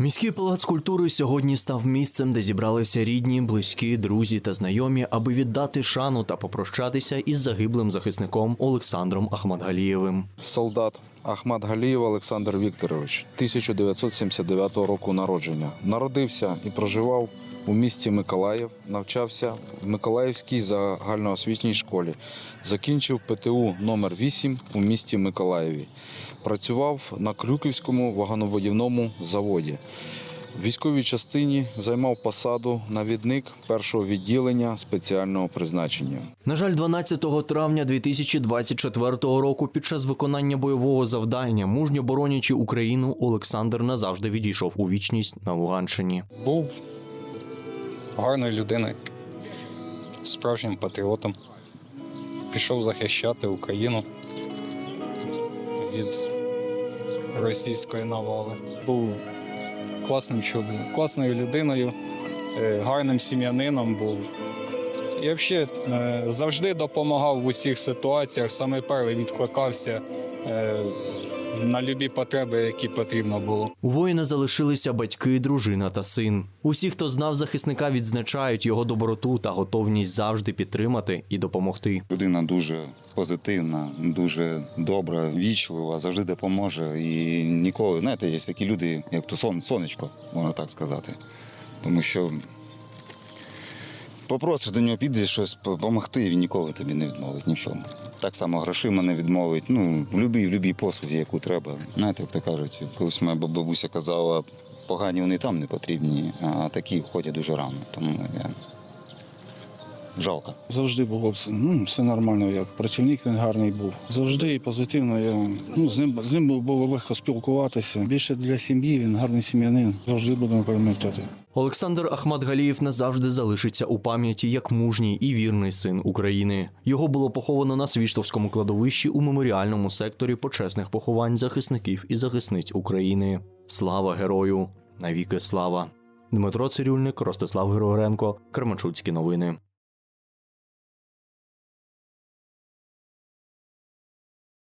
Міський палац культури сьогодні став місцем, де зібралися рідні, близькі, друзі та знайомі, аби віддати шану та попрощатися із загиблим захисником Олександром Ахмадгалієвим. Солдат Ахмад Галієв Олександр Вікторович, 1979 року народження. Народився і проживав у місті Миколаїв, навчався в Миколаївській загальноосвітній школі. Закінчив ПТУ номер 8 у місті Миколаєві. Працював на Крюківському вагоноводівному заводі. В військовій частині займав посаду навідник першого відділення спеціального призначення. На жаль, 12 травня 2024 року, під час виконання бойового завдання, мужньо боронячи Україну, Олександр назавжди відійшов у вічність на Луганщині. Був гарною людиною, справжнім патріотом. Пішов захищати Україну від російської навали. Був класним чоловіком, класною людиною, е, гарним сім'янином був. І взагалі е, завжди допомагав в усіх ситуаціях, саме перший відкликався е, на любі потреби, які потрібно було. У воїна залишилися батьки, дружина та син. Усі, хто знав захисника, відзначають його доброту та готовність завжди підтримати і допомогти. Людина дуже позитивна, дуже добра, вічлива, завжди допоможе. І ніколи, знаєте, є такі люди, як то сон, сонечко, можна так сказати. Тому що попросиш до нього підеш щось допомогти, він ніколи тобі не відмовить нічому. Так само грошима не відмовить. Ну, в любій, в любій послузі, яку треба. Знаєте, як то кажуть, колись моя бабуся казала, погані вони там не потрібні, а такі входять дуже рано. Тому я жалко. Завжди було все, ну, все нормально, як працівник він гарний був. Завжди і позитивно. Я, ну, з, ним, з ним було легко спілкуватися. Більше для сім'ї він гарний сім'янин. Завжди будемо пам'ятати. Олександр Ахмадгалієв назавжди залишиться у пам'яті як мужній і вірний син України. Його було поховано на Свіштовському кладовищі у меморіальному секторі почесних поховань захисників і захисниць України. Слава герою! Навіки слава! Дмитро Цирюльник, Ростислав Григоренко, Кременчуцькі новини.